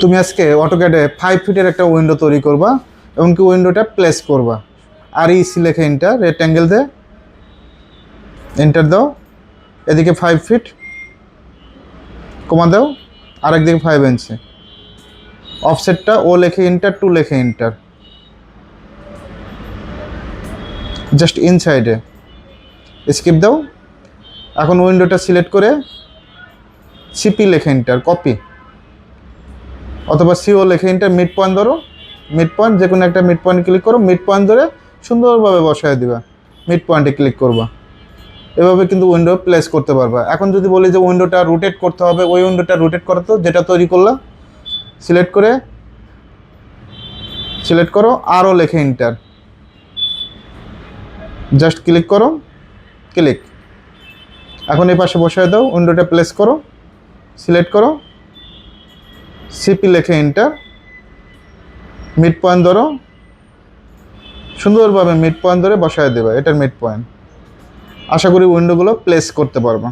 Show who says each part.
Speaker 1: তুমি আজকে অটোক্যাডে ফাইভ ফিটের একটা উইন্ডো তৈরি করবা এবং কি উইন্ডোটা প্লেস করবা। আর ইসি লেখে ইন্টার রেক্ট্যাঙ্গেল দে এন্টার দাও। এদিকে ফাইভ ফিট কমা দাও। আরেকদিকে ফাইভ ইঞ্চি অফসেটটা ও লেখে ইন্টার টু লেখে ইন্টার জাস্ট ইনসাইডে স্কিপ দাও। এখন উইন্ডোটা সিলেক্ট করে সিপি লেখে ইন্টার কপি অথবা সিও লেখে ইন্টার মিড পয়েন্ট ধরো। মিড পয়েন্ট যে কোনো একটা মিড পয়েন্ট ক্লিক করো মিড পয়েন্ট ধরে সুন্দরভাবে বসায় দিবা। মিড পয়েন্টে ক্লিক করবা। এভাবে কিন্তু উইন্ডো প্লেস করতে পারবা। এখন যদি বলি যে উইন্ডোটা রোটেট করতে হবে, ওই উইন্ডোটা রোটেট করা তো যেটা তৈরি করলাম সিলেক্ট করে সিলেক্ট করো, আরও লেখে ইন্টার জাস্ট ক্লিক করো ক্লিক এখন এই পাশে বসায় দাও উইন্ডোটা প্লেস করো সিলেক্ট করো সিপি লেখে এন্টার মিড পয়েন্ট ধরো, সুন্দরভাবে মিড পয়েন্ট ধরে বসায় দেবে, এটার মিড পয়েন্ট আশা করি উইন্ডোগুলো প্লেস করতে পারবা।